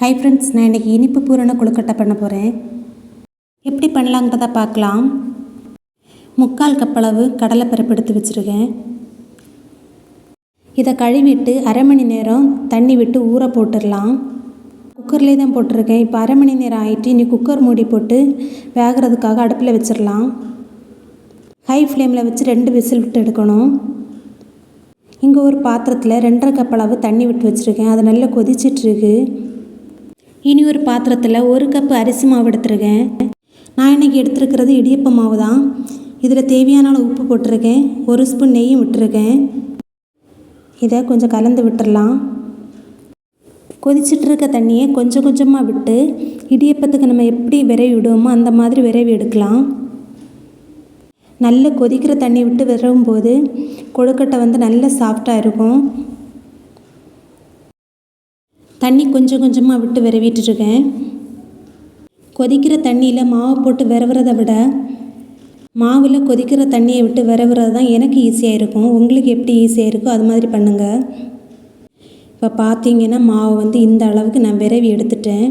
Hi friends நான் இன்றைக்கி இனிப்பு பூரண கொழுக்கட்டை பண்ண போகிறேன் எப்படி பண்ணலாங்கிறத பார்க்கலாம். முக்கால் கப்பளவு கடலைப்பருப்பு எடுத்து வச்சுருக்கேன். இதை கழுவிட்டு அரை மணி நேரம் தண்ணி விட்டு ஊற போட்டுடலாம். குக்கர்லேயே தான் போட்டிருக்கேன். இப்போ அரை மணி நேரம் ஆகிட்டு இனி குக்கர் மூடி போட்டு வேகிறதுக்காக அடுப்பில் வச்சிடலாம். ஹை ஃப்ளேமில் வச்சு ரெண்டு விசில் விட்டு எடுக்கணும். இங்கே ஒரு பாத்திரத்தில் ரெண்டரை கப்பளவு தண்ணி விட்டு வச்சுருக்கேன். அது நல்லா கொதிச்சிட்ருக்கு இனி ஒரு பாத்திரத்தில் ஒரு கப் அரிசி மாவு எடுத்துருக்கேன். நான் இன்றைக்கி எடுத்துருக்கிறது இடியப்ப மாவு தான் இதில் தேவையான அளவு உப்பு போட்டிருக்கேன். ஒரு ஸ்பூன் நெய்யும் விட்டுருக்கேன். இதை கொஞ்சம் கலந்து விட்டுடலாம் கொதிச்சிட்டு இருக்க தண்ணியை கொஞ்சம் கொஞ்சமாக விட்டு இடியப்பத்துக்கு நம்ம எப்படி விரைவி விடுவோமோ அந்த மாதிரி விரைவி எடுக்கலாம். நல்ல கொதிக்கிற தண்ணி விட்டு விரவும் போது கொழுக்கட்டை வந்து நல்ல சாஃப்டாக இருக்கும். தண்ணி கொஞ்சம் கொஞ்சமாக விட்டு விரவிட்டுருக்கேன். கொதிக்கிற தண்ணியில் மாவை போட்டு விரவுறதை விட மாவில் கொதிக்கிற தண்ணியை விட்டு விரவுறது தான் எனக்கு ஈஸியாக இருக்கும். உங்களுக்கு எப்படி ஈஸியாக இருக்கோ அது மாதிரி பண்ணுங்கள் இப்போ பார்த்தீங்கன்னா மாவு வந்து இந்த அளவுக்கு நான் விரவி எடுத்துட்டேன்.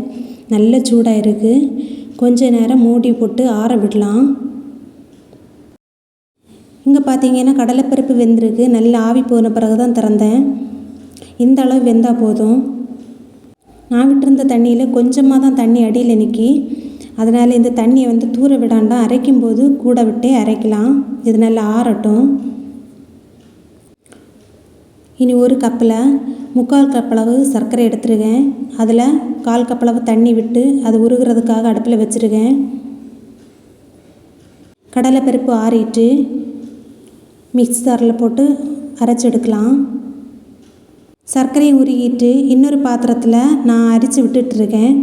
நல்ல சூடாக இருக்குது கொஞ்ச நேரம் மூடி போட்டு ஆற விடலாம். இங்கே பார்த்தீங்கன்னா கடலைப்பருப்பு வெந்திருக்கு. நல்லா ஆவி போன பிறகு தான் திறந்தேன். இந்த அளவு வெந்தால் போதும். நான் விட்டிருந்த தண்ணியில் கொஞ்சமாக தான் தண்ணி அடியில் நிற்கி அதனால் இந்த தண்ணியை வந்து தூர விடாண்டாம் அரைக்கும் போது கூட விட்டே அரைக்கலாம். இது நல்லா ஆறட்டும். இனி ஒரு கப்பில் முக்கால் கப்பளவு சர்க்கரை எடுத்துருக்கேன். அதில் கால் கப்பளவு தண்ணி விட்டு அது உருகிறதுக்காக அடுப்பில் வச்சுருக்கேன். கடலைப்பருப்பு ஆறிட்டு மிக்ஸ் ஜாரில் போட்டு அரைச்சி எடுக்கலாம். சர்க்கரையை உருகிட்டு இன்னொரு பாத்திரத்தில் நான் அரிச்சு விட்டுட்ருக்கேன்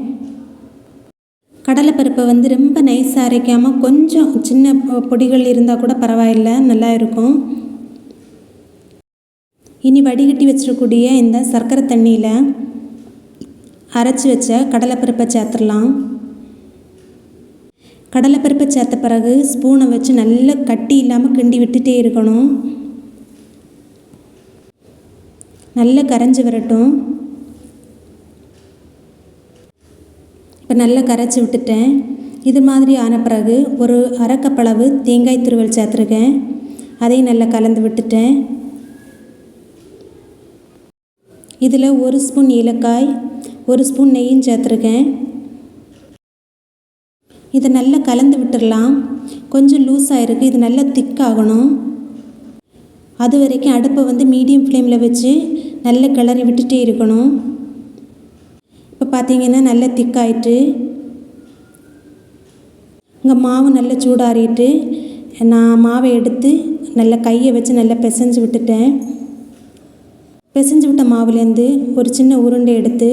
கடலைப்பருப்பை வந்து ரொம்ப நைஸாக அரைக்காமல் கொஞ்சம் சின்ன பொடிகள் இருந்தால் கூட பரவாயில்ல நல்லா இருக்கும். இனி வடிகட்டி வச்சிருக்கக்கூடிய இந்த சர்க்கரை தண்ணியில் அரைச்சி வச்ச கடலைப்பருப்பை சேர்த்துடலாம். கடலைப்பருப்பை சேர்த்த பிறகு ஸ்பூனை வச்சு நல்லா கட்டி இல்லாமல் கிண்டி விட்டுட்டே இருக்கணும். நல்லா கரைஞ்சி வரட்டும். இப்போ நல்லா கரைச்சி விட்டுட்டேன். இது மாதிரி ஆன பிறகு ஒரு அரைக்கப்பளவு தேங்காய் துருவல் சேர்த்துருக்கேன். அதையும் நல்லா கலந்து விட்டுட்டேன். இதில் ஒரு ஸ்பூன் ஏலக்காய் ஒரு ஸ்பூன் நெய்யும் சேர்த்துருக்கேன். இதை நல்லா கலந்து விட்டுடலாம். கொஞ்சம் லூஸாக இருக்குது இது நல்லா திக்காகணும் அது வரைக்கும் அடுப்பை வந்து மீடியம் ஃப்ளேமில் வச்சு நல்ல கிளறி விட்டுட்டே இருக்கணும். இப்போ பார்த்தீங்கன்னா நல்லா திக்காயிட்டு இங்கே மாவு நல்லா சூடாறிட்டு நான் மாவை எடுத்து நல்லா கையை வச்சு நல்லா பிசைஞ்சு விட்டுட்டேன். பிசைஞ்சு விட்ட மாவுலேருந்து ஒரு சின்ன உருண்டை எடுத்து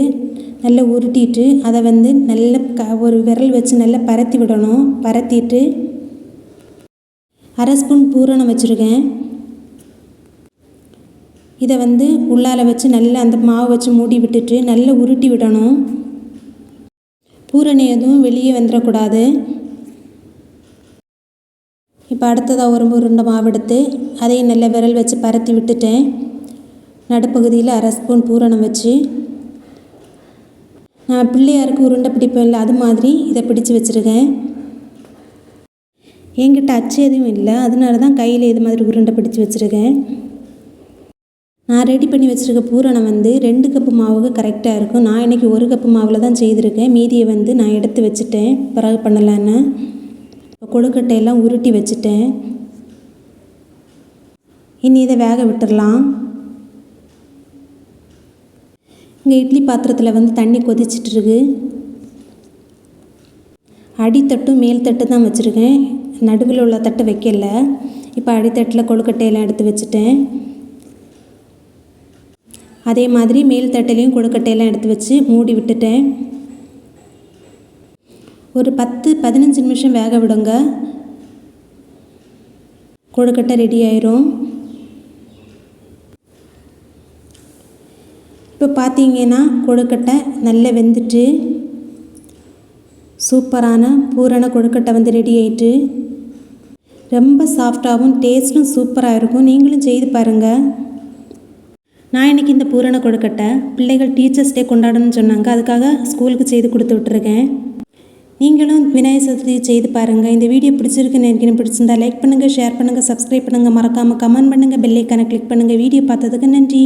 நல்லா உருட்டிட்டு அதை வந்து நல்ல க ஒரு விரல் வச்சு நல்லா பரத்தி விடணும். பரத்திட்டு அரை ஸ்பூன் பூரணம் வச்சுருக்கேன். இதை வந்து உள்ளால் வச்சு நல்லா அந்த மாவு வச்சு மூடி விட்டுட்டு நல்லா உருட்டி விடணும். பூரணி எதுவும் வெளியே வந்துடக்கூடாது இப்போ அடுத்ததாக ஒரு உருண்டை மாவு எடுத்து அதையும் நல்ல விரல் வச்சு பரத்தி விட்டுட்டேன் நடுப்பகுதியில் அரை ஸ்பூன் பூரணம் வச்சு நான் பிள்ளையாருக்கு உருண்டை பிடிப்பேன் இல்லை அது மாதிரி இதை பிடிச்சு வச்சுருக்கேன். என்கிட்ட அச்சு எதுவும் இல்லை. அதனால தான் கையில் இது மாதிரி உருண்டை பிடிச்சி வச்சுருக்கேன். நான் ரெடி பண்ணி வச்சுருக்க பூரணம் வந்து ரெண்டு கப்பு மாவுக்கு கரெக்டாக இருக்கும். நான் இன்றைக்கி ஒரு கப்பு மாவில் தான் செய்திருக்கேன். மீதியை வந்து நான் எடுத்து வச்சுட்டேன். பிறகு பண்ணலான்னு கொழுக்கட்டையெல்லாம் உருட்டி வச்சுட்டேன். இனி இதை வேக விட்டுடலாம் இங்கே இட்லி பாத்திரத்தில் வந்து தண்ணி கொதிச்சிட்ருக்கு அடித்தட்டும் மேல் தட்டு தான் வச்சுருக்கேன். நடுவில் உள்ள தட்டு வைக்கல. இப்போ அடித்தட்டில் கொழுக்கட்டையெல்லாம் எடுத்து வச்சுட்டேன். அதே மாதிரி மேல் தட்டிலையும் கொழுக்கட்டையெல்லாம் எடுத்து வச்சு மூடி விட்டுட்டேன். ஒரு பத்து பதினஞ்சு நிமிஷம் வேக விடுங்க. கொழுக்கட்டை ரெடி ஆயிரும். இப்போ பார்த்தீங்கன்னா கொழுக்கட்டை நல்லா வெந்துட்டு சூப்பரான பூரண கொழுக்கட்டை வந்து ரெடி ஆயிட்டு ரொம்ப சாஃப்டாகவும் டேஸ்ட்டும் சூப்பராக இருக்கும். நீங்களும் செய்து பாருங்கள் நான் இன்னைக்கு இந்த பூரண கொழுக்கட்டை பிள்ளைகள் டீச்சர்ஸ் டே கொண்டாடணும்னு சொன்னாங்க. அதுக்காக ஸ்கூலுக்கு செய்து கொடுத்து விட்ருக்கேன் நீங்களும் விநாயகர் சதுர்த்தி செய்து பாருங்கள் இந்த வீடியோ பிடிச்சிருக்கு நினைக்கிறேன். பிடிச்சிருந்தா லைக் பண்ணுங்கள் ஷேர் பண்ணுங்கள் சப்ஸ்கிரைப் பண்ணுங்கள் மறக்காமல் கமெண்ட் பண்ணுங்கள் பெல்லைக்கான கிளிக் பண்ணுங்கள் வீடியோ பார்த்ததுக்கு நன்றி.